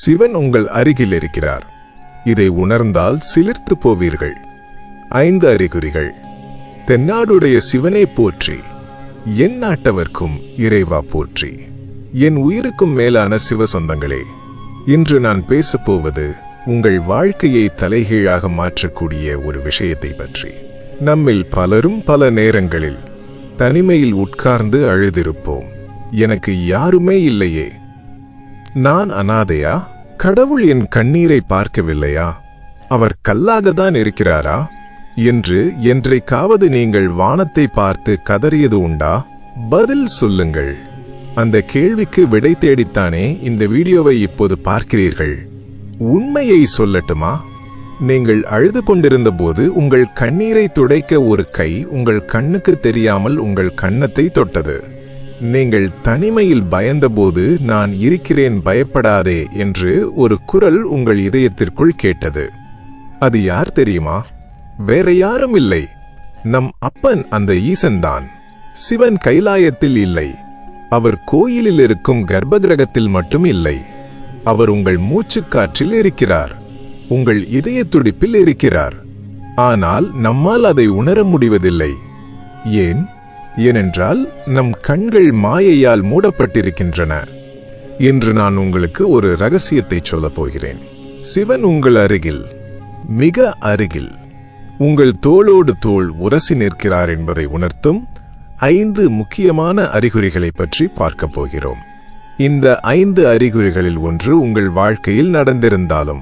சிவன் உங்கள் அருகில் இருக்கிறார் இதை உணர்ந்தால் சிலிர்த்து போவீர்கள். ஐந்து அறிகுறிகள். தென்னாடுடைய சிவனை போற்றி என் நாட்டவர்க்கும் இறைவா போற்றி. என் உயிருக்கும் மேலான சிவ சொந்தங்களே இன்று நான் பேசப் போவது உங்கள் வாழ்க்கையை தலைகீழாக மாற்றக்கூடிய ஒரு விஷயத்தை பற்றி. நம்மில் பலரும் பல நேரங்களில் தனிமையில் உட்கார்ந்து அழுதிருப்போம். எனக்கு யாருமே இல்லையே நான் அனாதையா? கடவுள் என் கண்ணீரை பார்க்கவில்லையா? அவர் கல்லாகத்தான் இருக்கிறாரா? என்று என்றைக்காவது நீங்கள் வானத்தை பார்த்து கதறியது உண்டா? பதில் சொல்லுங்கள். அந்த கேள்விக்கு விடை தேடித்தானே இந்த வீடியோவை இப்போது பார்க்கிறீர்கள். உண்மையை சொல்லட்டுமா? நீங்கள் அழுது கொண்டிருந்த போது உங்கள் கண்ணீரை துடைக்க ஒரு கை உங்கள் கண்ணுக்கு தெரியாமல் உங்கள் கன்னத்தை தொட்டது. நீங்கள் தனிமையில் பயந்தபோது நான் இருக்கிறேன் பயப்படாதே என்று ஒரு குரல் உங்கள் இதயத்திற்குள் கேட்டது. அது யார் தெரியுமா? வேற யாரும் இல்லை. நம் அப்பன் அந்த ஈசன்தான். சிவன் கைலாயத்தில் இல்லை. அவர் கோயிலில் இருக்கும் கர்ப்பகிரகத்தில் மட்டும் இல்லை. அவர் உங்கள் மூச்சுக்காற்றில் இருக்கிறார். உங்கள் இதய துடிப்பில் இருக்கிறார். ஆனால் நம்மால் அதை உணர முடிவதில்லை. ஏன்? ஏனென்றால் நம் கண்கள் மாயையால் மூடப்பட்டிருக்கின்றன. இன்று நான் உங்களுக்கு ஒரு ரகசியத்தை சொல்லப் போகிறேன். சிவன் உங்கள் அருகில் மிக அருகில் உங்கள் தோளோடு தோள் உரசி நிற்கிறார் என்பதை உணர்த்தும் ஐந்து முக்கியமான அறிகுறிகளை பற்றி பார்க்கப் போகிறோம். இந்த ஐந்து அறிகுறிகளில் ஒன்று உங்கள் வாழ்க்கையில் நடந்திருந்தாலும்.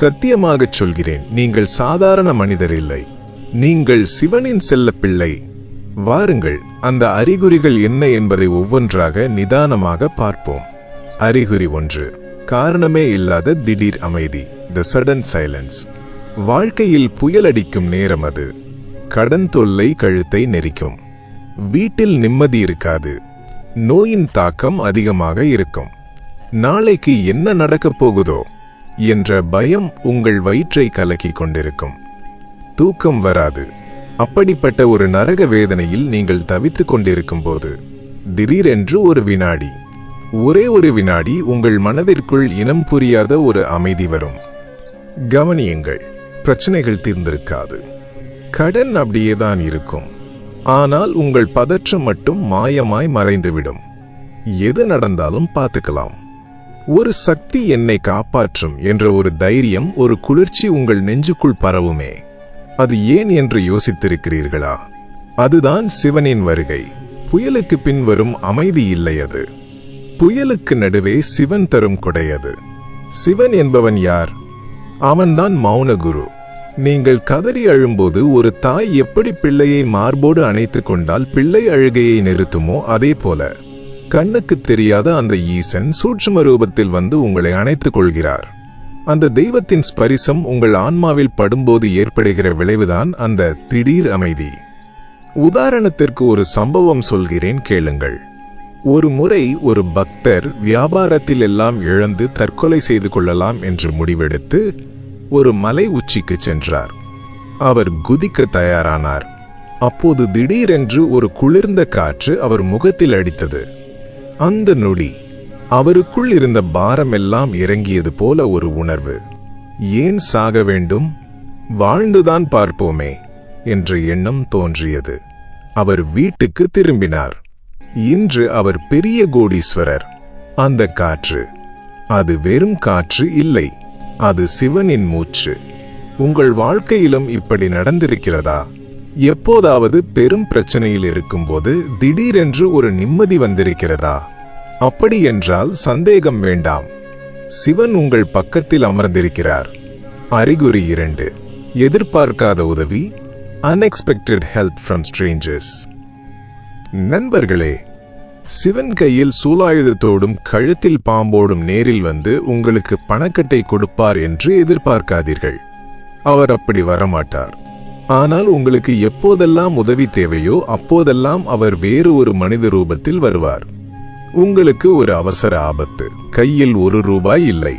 சத்தியமாகச் சொல்கிறேன் நீங்கள் சாதாரண மனிதர் இல்லை. நீங்கள் சிவனின் செல்ல பிள்ளை வாருங்கள் அந்த அறிகுறிகள் என்ன என்பதை ஒவ்வொன்றாக நிதானமாக பார்ப்போம். அறிகுறி ஒன்று காரணமே இல்லாத திடீர் அமைதி த சடன் சைலன்ஸ் வாழ்க்கையில் புயல் அடிக்கும் நேரம் அது. கடன் தொல்லை கழுத்தை நெரிக்கும். வீட்டில் நிம்மதி இருக்காது. நோயின் தாக்கம் அதிகமாக இருக்கும். நாளைக்கு என்ன நடக்கப் போகுதோ என்ற பயம் உங்கள் வயிற்றை கலக்கிக் கொண்டிருக்கும். தூக்கம் வராது. அப்படிப்பட்ட ஒரு நரக வேதனையில் நீங்கள் தவித்துக் கொண்டிருக்கும் போது திடீரென்று ஒரு வினாடி ஒரே ஒரு வினாடி உங்கள் மனதிற்குள் இனம் புரியாத ஒரு அமைதி வரும். கவனியுங்கள் பிரச்சனைகள் தீர்ந்திருக்காது. கடன் அப்படியே தான் இருக்கும். ஆனால் உங்கள் பதற்றம் மட்டும் மாயமாய் மறைந்துவிடும். எது நடந்தாலும் பார்த்துக்கலாம். ஒரு சக்தி என்னை காப்பாற்றும் என்ற ஒரு தைரியம் ஒரு குளிர்ச்சி உங்கள் நெஞ்சுக்குள் பரவுமே. அது ஏன் என்று யோசித்திருக்கிறீர்களா? அதுதான் சிவனின் வருகை. புயலுக்கு பின்வரும் அமைதி இல்லை அது. புயலுக்கு நடுவே சிவன் தரும் கொடையது சிவன் என்பவன் யார்? அவன்தான் மௌன குரு நீங்கள் கதறி அழும்போது ஒரு தாய் எப்படி பிள்ளையை மார்போடு அணைத்து கொண்டால் பிள்ளை அழுகையை நிறுத்துமோ அதே போல. கண்ணுக்கு தெரியாத அந்த ஈசன் சூட்சும ரூபத்தில் வந்து உங்களை அணைத்துக் கொள்கிறார். அந்த தெய்வத்தின் ஸ்பரிசம் உங்கள் ஆன்மாவில் படும்போது ஏற்படுகிற விளைவுதான் அந்த திடீர் அமைதி. உதாரணத்திற்கு ஒரு சம்பவம் சொல்கிறேன் கேளுங்கள். ஒரு முறை ஒரு பக்தர் வியாபாரத்தில் எல்லாம் இழந்து தற்கொலை செய்து கொள்ளலாம் என்று முடிவெடுத்து ஒரு மலை உச்சிக்கு சென்றார். அவர் குதிக்க தயாரானார். அப்போது திடீரென்று ஒரு குளிர்ந்த காற்று அவர் முகத்தில் அடித்தது. அந்த நொடி அவருக்குள் இருந்த பாரமெல்லாம் இறங்கியது போல ஒரு உணர்வு. ஏன் சாக வேண்டும்? வாழ்ந்துதான் பார்ப்போமே என்ற எண்ணம் தோன்றியது. அவர் வீட்டுக்கு திரும்பினார். இன்று அவர் பெரிய கோடீஸ்வரர். அந்த காற்று. அது வெறும் காற்று இல்லை. அது சிவனின் மூச்சு. உங்கள் வாழ்க்கையிலும் இப்படி நடந்திருக்கிறதா? எப்போதாவது பெரும் பிரச்சனையில் இருக்கும்போது திடீரென்று ஒரு நிம்மதி வந்திருக்கிறதா? அப்படி என்றால் சந்தேகம் வேண்டாம். சிவன் உங்கள் பக்கத்தில் அமர்ந்திருக்கிறார். அறிகுறி இரண்டு. எதிர்பார்க்காத உதவி. அன்எக்ஸ்பெக்டட் ஹெல்ப் ஃப்ரம் ஸ்ட்ரேஞ்சர்ஸ் நண்பர்களே சிவன் கையில் சூலாயுதத்தோடும் கழுத்தில் பாம்போடும் நேரில் வந்து உங்களுக்கு பணக்கட்டை கொடுப்பார் என்று எதிர்பார்க்காதீர்கள். அவர் அப்படி வரமாட்டார். ஆனால் உங்களுக்கு எப்போதெல்லாம் உதவி தேவையோ அப்போதெல்லாம் அவர் வேறு ஒரு மனித ரூபத்தில் வருவார். உங்களுக்கு ஒரு அவசர ஆபத்து. கையில் ஒரு ரூபாய் இல்லை.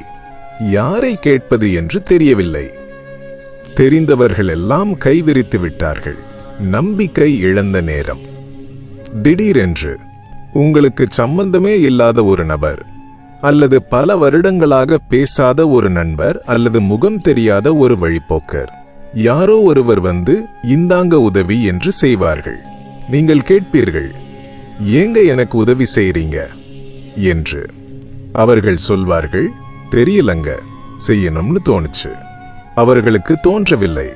யாரை கேட்பது என்று தெரியவில்லை. தெரிந்தவர்கள் எல்லாம் கைவிரித்து விட்டார்கள். நம்பிக்கை இழந்த நேரம். திடீரென்று உங்களுக்கு சம்பந்தமே இல்லாத ஒரு நபர் அல்லது பல வருடங்களாக பேசாத ஒரு நண்பர் அல்லது முகம் தெரியாத ஒரு வழிப்போக்கர் யாரோ ஒருவர் வந்து இந்தாங்க உதவி என்று செய்வார்கள். நீங்கள் கேட்பீர்கள் ஏங்க எனக்கு உதவி செய்கிறீங்க என்று அவர்கள் சொல்வார்கள் தெரியலங்க செய்யணும்னு தோணுச்சு. அவர்களுக்கு தோன்றவில்லை.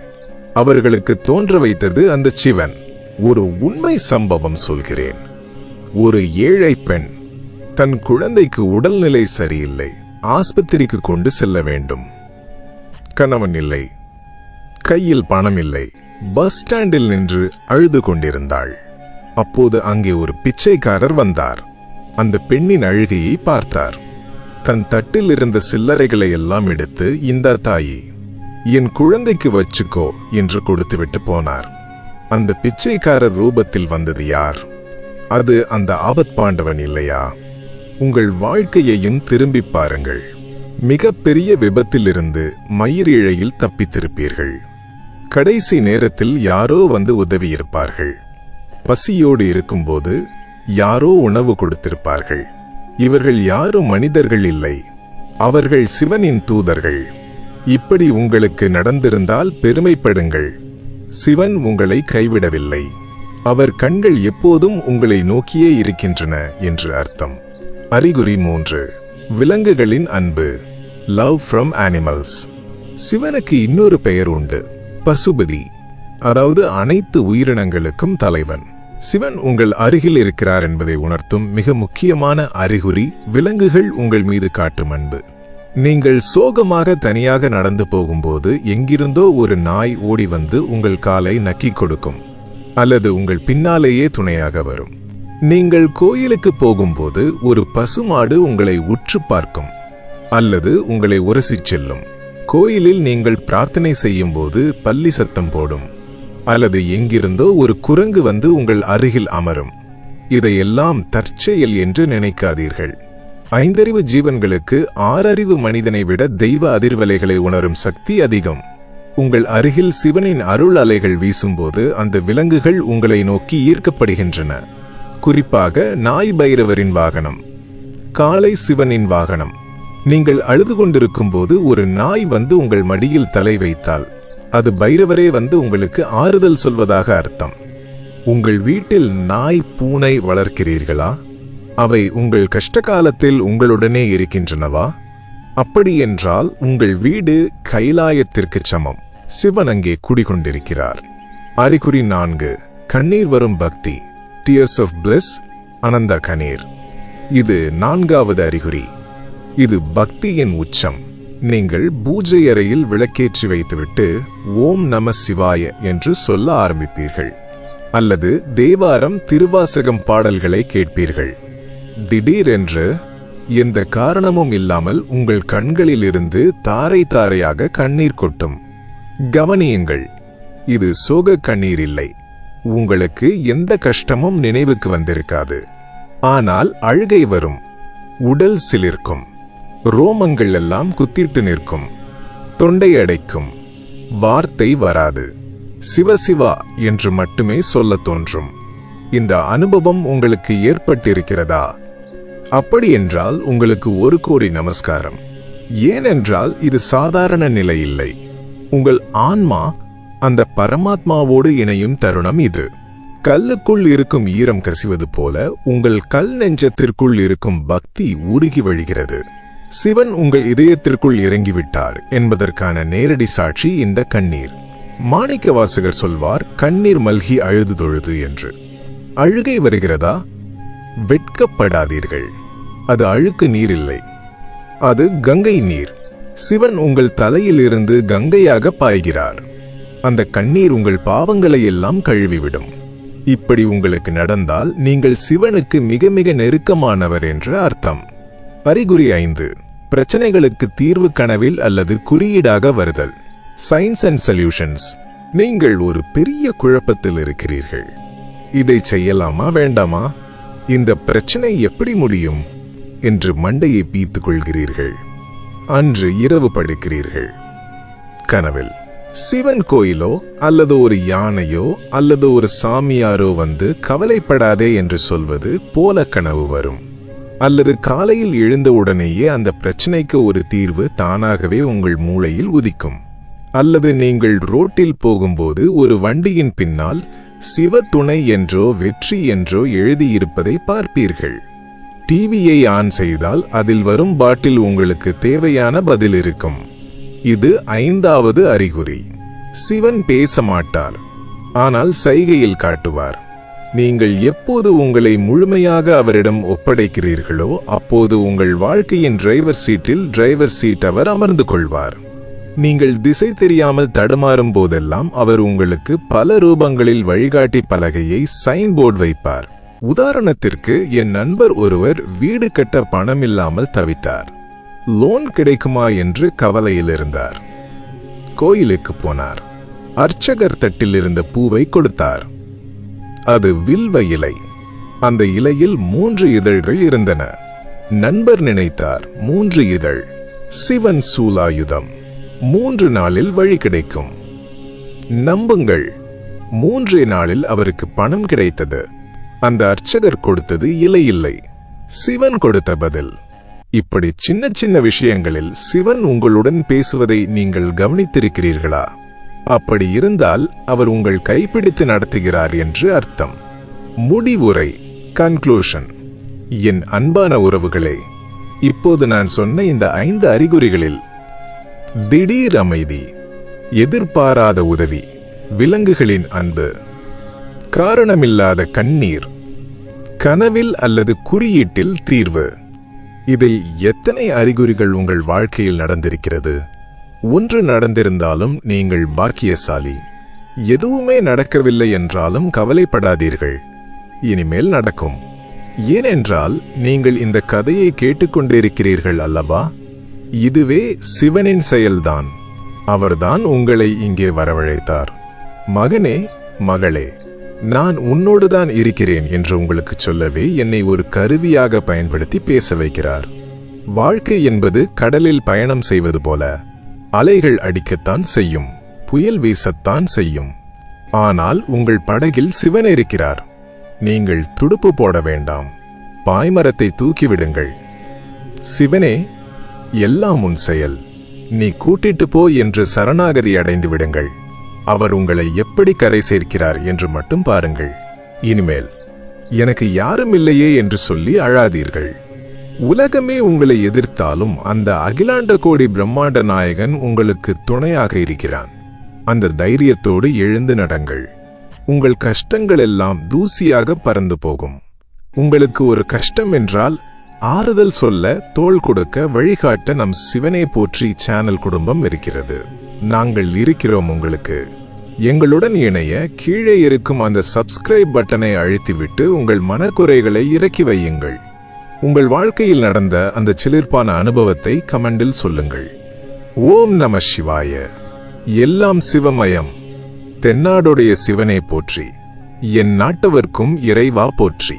அவர்களுக்கு தோன்ற வைத்தது அந்த சிவன். ஒரு உண்மை சம்பவம் சொல்கிறேன். ஒரு ஏழை பெண் தன் குழந்தைக்கு உடல்நிலை சரியில்லை. ஆஸ்பத்திரிக்கு கொண்டு செல்ல வேண்டும். கணவன் இல்லை. கையில் பணம் இல்லை. பஸ் ஸ்டாண்டில் நின்று அழுது கொண்டிருந்தாள். அப்போது அங்கே ஒரு பிச்சைக்காரர் வந்தார். அந்த பெண்ணின் அழுகையை பார்த்தார். தன் தட்டில் இருந்த சில்லறைகளை எல்லாம் எடுத்து இந்த தாயி என் குழந்தைக்கு வச்சுக்கோ என்று கொடுத்துவிட்டு போனார். அந்த பிச்சைக்காரர் ரூபத்தில் வந்தது யார்? அது அந்த ஆபத் பாண்டவன் இல்லையா? உங்கள் வாழ்க்கையையும் திரும்பி பாருங்கள். மிகப்பெரிய விபத்திலிருந்து மயிரிழையில் தப்பித்திருப்பீர்கள். கடைசி நேரத்தில் யாரோ வந்து உதவியிருப்பார்கள். பசியோடு இருக்கும்போது யாரோ உணவு கொடுத்திருப்பார்கள். இவர்கள் யாரும் மனிதர்கள் இல்லை. அவர்கள் சிவனின் தூதர்கள். இப்படி உங்களுக்கு நடந்திருந்தால் பெருமைப்படுங்கள். சிவன் உங்களை கைவிடவில்லை. அவர் கண்கள் எப்போதும் உங்களை நோக்கியே இருக்கின்றன என்று அர்த்தம். அறிகுறி மூன்று. விலங்குகளின் அன்பு. லவ் ஃப்ரம் அனிமல்ஸ் சிவனுக்கு இன்னொரு பெயர் உண்டு. பசுபதி. அதாவது அனைத்து உயிரினங்களுக்கும் தலைவன். சிவன் உங்கள் அருகில் இருக்கிறார் என்பதை உணர்த்தும் மிக முக்கியமான அறிகுறி விலங்குகள் உங்கள் மீது காட்டும் அன்பு. நீங்கள் சோகமாக தனியாக நடந்து போகும்போது எங்கிருந்தோ ஒரு நாய் ஓடி வந்து உங்கள் காலை நக்கிக் கொடுக்கும் அல்லது உங்கள் பின்னாலேயே துணையாக வரும். நீங்கள் கோயிலுக்கு போகும்போது ஒரு பசுமாடு உங்களை உற்று பார்க்கும் அல்லது உங்களை உரசிச் செல்லும். கோயிலில் நீங்கள் பிரார்த்தனை செய்யும்போது பள்ளி சத்தம் போடும். அல்லது எங்கிருந்தோ ஒரு குரங்கு வந்து உங்கள் அருகில் அமரும். இதையெல்லாம் தற்செயல் என்று நினைக்காதீர்கள். ஐந்தறிவு ஜீவன்களுக்கு ஆறறிவு மனிதனை விட தெய்வ அதிர்வலைகளை உணரும் சக்தி அதிகம். உங்கள் அருகில் சிவனின் அருள் அலைகள் வீசும்போது அந்த விலங்குகள் உங்களை நோக்கி ஈர்க்கப்படுகின்றன. குறிப்பாக நாய் பைரவரின் வாகனம். காலை சிவனின் வாகனம். நீங்கள் அழுது கொண்டிருக்கும் போது ஒரு நாய் வந்து உங்கள் மடியில் தலை வைத்தால். அது பைரவரே வந்து உங்களுக்கு ஆறுதல் சொல்வதாக அர்த்தம். உங்கள் வீட்டில் நாய் பூனை வளர்க்கிறீர்களா? அவை உங்கள் கஷ்ட காலத்தில் உங்களுடனே இருக்கின்றனவா? அப்படி என்றால் உங்கள் வீடு கைலாயத்திற்கு சமம். சிவன் அங்கே குடிகொண்டிருக்கிறார். அறிகுறி நான்கு. கண்ணீர் வரும் பக்தி. டியர்ஸ் ஆஃப் பிளஸ் அனந்த கணீர் இது நான்காவது அறிகுறி. இது பக்தியின் உச்சம். நீங்கள் பூஜை அறையில் விளக்கேற்றி வைத்துவிட்டு ஓம் நம சிவாய என்று சொல்ல ஆரம்பிப்பீர்கள். அல்லது தேவாரம் திருவாசகம் பாடல்களை கேட்பீர்கள். திடீரென்று எந்த காரணமும் இல்லாமல் உங்கள் கண்களிலிருந்து தாரை தாரையாக கண்ணீர் கொட்டும். கவனியுங்கள் இது சோக கண்ணீர் இல்லை. உங்களுக்கு எந்த கஷ்டமும் நினைவுக்கு வந்திருக்காது. ஆனால் அழுகை வரும். உடல் சிலிர்க்கும். ரோமங்கள் எல்லாம் குத்திட்டு நிற்கும். தொண்டை அடைக்கும். வார்த்தை வராது. சிவசிவா என்று மட்டுமே சொல்ல தோன்றும். இந்த அனுபவம் உங்களுக்கு ஏற்பட்டிருக்கிறதா? அப்படி என்றால் உங்களுக்கு ஒரு கோடி நமஸ்காரம். ஏனென்றால் இது சாதாரண நிலை இல்லை. உங்கள் ஆன்மா அந்த பரமாத்மாவோடு இணையும் தருணம் இது. கல்லுக்குள் இருக்கும் ஈரம் கசிவது போல உங்கள் கல் நெஞ்சத்திற்குள் இருக்கும் பக்தி உருகி வழிகிறது. சிவன் உங்கள் இதயத்திற்குள் இறங்கிவிட்டார் என்பதற்கான நேரடி சாட்சி இந்த கண்ணீர். மாணிக்க வாசகர் சொல்வார் கண்ணீர் மல்கி அழுது தொழுது என்று. அழுகை வருகிறதா? வெட்கப்படாதீர்கள். அது அழுக்கு நீர் இல்லை அது கங்கை நீர். சிவன் உங்கள் தலையிலிருந்து கங்கையாக பாய்கிறார். அந்த கண்ணீர் உங்கள் பாவங்களை எல்லாம் கழுவிவிடும். இப்படி உங்களுக்கு நடந்தால் நீங்கள் சிவனுக்கு மிக மிக நெருக்கமானவர் என்று அர்த்தம். அறிகுறி ஐந்து. பிரச்சனைகளுக்கு தீர்வு கனவில் அல்லது குறியீடாக வருதல். சயின்ஸ் அண்ட் சொல்யூஷன்ஸ் நீங்கள் ஒரு பெரிய குழப்பத்தில் இருக்கிறீர்கள். இதை செய்யலாமா வேண்டாமா? இந்த பிரச்சனை எப்படி முடியும்? என்று மண்டையை பீத்துக் கொள்கிறீர்கள். அன்று இரவு படுக்கிறீர்கள். கனவில். சிவன் கோயிலோ அல்லது ஒரு யானையோ அல்லது ஒரு சாமியாரோ வந்து கவலைப்படாதே என்று சொல்வது போல கனவு வரும். அல்லது காலையில் எழுந்தவுடனேயே அந்த பிரச்சனைக்கு ஒரு தீர்வு தானாகவே உங்கள் மூளையில் உதிக்கும். அல்லது நீங்கள் ரோட்டில் போகும்போது ஒரு வண்டியின் பின்னால் சிவ துணை என்றோ வெற்றி என்றோ எழுதியிருப்பதை பார்ப்பீர்கள். டிவியை ஆன் செய்தால் அதில் வரும் பாட்டில் உங்களுக்கு தேவையான பதில் இருக்கும். இது ஐந்தாவது அறிகுறி. சிவன் பேச மாட்டார். ஆனால் சைகையில் காட்டுவார். நீங்கள் எப்போது உங்களை முழுமையாக அவரிடம் ஒப்படைக்கிறீர்களோ அப்போது உங்கள் வாழ்க்கையின் டிரைவர் சீட்டில் டிரைவர் சீட் அவர் அமர்ந்து கொள்வார். நீங்கள் திசை தெரியாமல் தடுமாறும் போதெல்லாம் அவர் உங்களுக்கு பல ரூபங்களில் வழிகாட்டி பலகையை சைன் போர்டு வைப்பார். உதாரணத்திற்கு என் நண்பர் ஒருவர் வீடு கட்ட பணம் இல்லாமல் தவித்தார். லோன் கிடைக்குமா என்று கவலையில் இருந்தார். கோயிலுக்கு போனார். அர்ச்சகர் தட்டில் இருந்த பூவை கொடுத்தார். அது வில்வ இலை. அந்த இலையில் மூன்று இதழ்கள் இருந்தன. நண்பர் நினைத்தார் மூன்று இதழ் சிவன் சூலாயுதம் மூன்று நாளில் வழி கிடைக்கும். நம்புங்கள் மூன்றே நாளில் அவருக்கு பணம் கிடைத்தது. அந்த அர்ச்சகர் கொடுத்தது இலை இல்லை சிவன் கொடுத்த பதில். இப்படி சின்ன சின்ன விஷயங்களில் சிவன் உங்களுடன் பேசுவதை நீங்கள் கவனித்திருக்கிறீர்களா? அப்படி இருந்தால் அவர் உங்கள் கைப்பிடித்து நடத்துகிறார் என்று அர்த்தம். முடிவுரை கன்க்ளூஷன் என் அன்பான உறவுகளே இப்போது நான் சொன்ன இந்த ஐந்து அறிகுறிகளில் திடீர் அமைதி எதிர்பாராத உதவி விலங்குகளின் அன்பு காரணமில்லாத கண்ணீர் கனவில் அல்லது குறியீட்டில் தீர்வு. இதில் எத்தனை அறிகுறிகள் உங்கள் வாழ்க்கையில் நடந்திருக்கிறது? ஒன்று நடந்திருந்தாலும் நீங்கள் பாக்கியசாலி. எதுவுமே நடக்கவில்லை என்றாலும் கவலைப்படாதீர்கள். இனிமேல் நடக்கும். ஏனென்றால் நீங்கள் இந்த கதையை கேட்டுக்கொண்டிருக்கிறீர்கள் அல்லவா? இதுவே சிவனின் செயல்தான். அவர்தான் உங்களை இங்கே வரவழைத்தார். மகனே மகளே நான் உன்னோடுதான் இருக்கிறேன் என்று உங்களுக்கு சொல்லவே என்னை ஒரு கருவியாக பயன்படுத்தி பேச வைக்கிறார். வாழ்க்கை என்பது கடலில் பயணம் செய்வது போல. அலைகள் அடிக்கத்தான் செய்யும் புயல் வீசத்தான் செய்யும். ஆனால் உங்கள் படகில் சிவன் இருக்கிறார். நீங்கள் துடுப்பு போட வேண்டாம். பாய்மரத்தை தூக்கிவிடுங்கள். சிவனே எல்லாம் உன் செயல். நீ கூட்டிட்டு போ என்று சரணாகதி அடைந்து விடுங்கள். அவர் உங்களை எப்படி கரை சேர்க்கிறார் என்று மட்டும் பாருங்கள். இனிமேல் எனக்கு யாரும் இல்லையே என்று சொல்லி அழாதீர்கள். உலகமே உங்களை எதிர்த்தாலும் அந்த அகிலாண்ட கோடி பிரம்மாண்ட நாயகன் உங்களுக்கு துணையாக இருக்கிறான். அந்த தைரியத்தோடு எழுந்து நடங்கள். உங்கள் கஷ்டங்கள் எல்லாம் தூசியாக பறந்து போகும். உங்களுக்கு ஒரு கஷ்டம் என்றால் ஆறுதல் சொல்ல தோள் கொடுக்க வழிகாட்ட நம் சிவனை போற்றி சேனல் குடும்பம் இருக்கிறது. நாங்கள் இருக்கிறோம் உங்களுக்கு. எங்களுடன் இணைய கீழே இருக்கும் அந்த சப்ஸ்கிரைப் பட்டனை அழுத்திவிட்டு உங்கள் மனக்குறைகளை இறக்கி வையுங்கள். உங்கள் வாழ்க்கையில் நடந்த அந்த சிலிர்ப்பான அனுபவத்தை கமெண்டில் சொல்லுங்கள். ஓம் நம சிவாய. எல்லாம் சிவமயம். தென்னாடுடைய சிவனை போற்றி. என் நாட்டவர்க்கும் இறைவா போற்றி.